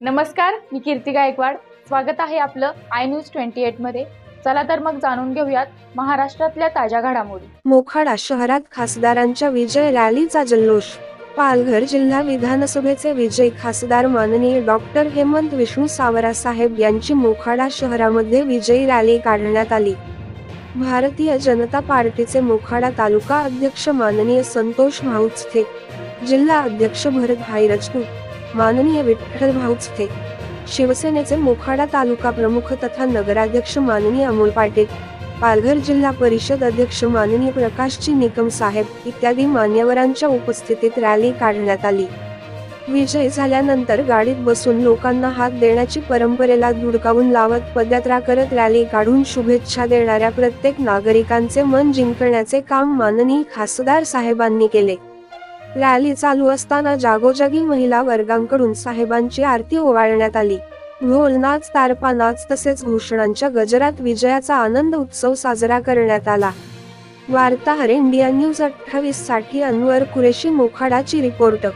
नमस्कार मी कीर्ती गायकवाड. स्वागत आहे आपलं आय न्यूज ट्वेंटी एटमध्ये. चला तर मग जाणून घेऊयात महाराष्ट्रातल्या ताज्या घडामोडी. मोखाडा शहरात खासदारांच्या विजय रॅलीचा जल्लोष. पालघर जिल्हा विधानसभेचे विजयी खासदार माननीय डॉक्टर हेमंत विष्णू सावरा साहेब यांची मोखाडा शहरामध्ये विजयी रॅली काढण्यात आली. भारतीय जनता पार्टीचे मोखाडा तालुका अध्यक्ष माननीय संतोष भाऊचथे. जिल्हा अध्यक्ष भरत भाई राजपूत. माननीय विठ्ठल भाऊचथे शिवसेनेचे मोखाडा तालुका प्रमुख तथा नगराध्यक्ष माननीय अमोल पाटील पालघर जिल्हा परिषद अध्यक्ष माननीय प्रकाशजी निकम साहेब इत्यादी मान्यवरांच्या उपस्थितीत रॅली काढण्यात आली. विजय झाल्यानंतर गाडीत बसून लोकांना हात देण्याची परंपरेला धुडकावून लावत पदयात्रा करत रॅली काढून शुभेच्छा देणाऱ्या प्रत्येक नागरिकांचे मन जिंकण्याचे काम माननीय खासदार साहेबांनी केले. रॅली चालू असताना जागोजागी महिला वर्गांकडून साहेबांची आरती ओवाळण्यात आली. ढोल नाच तारपा नाच तसेच घोषणांच्या गजरात विजयाचा आनंद उत्सव साजरा करण्यात आला. वार्ताहर इंडिया न्यूज अठ्ठावीससाठी अनवर कुरेशी मोखाडाची रिपोर्ट.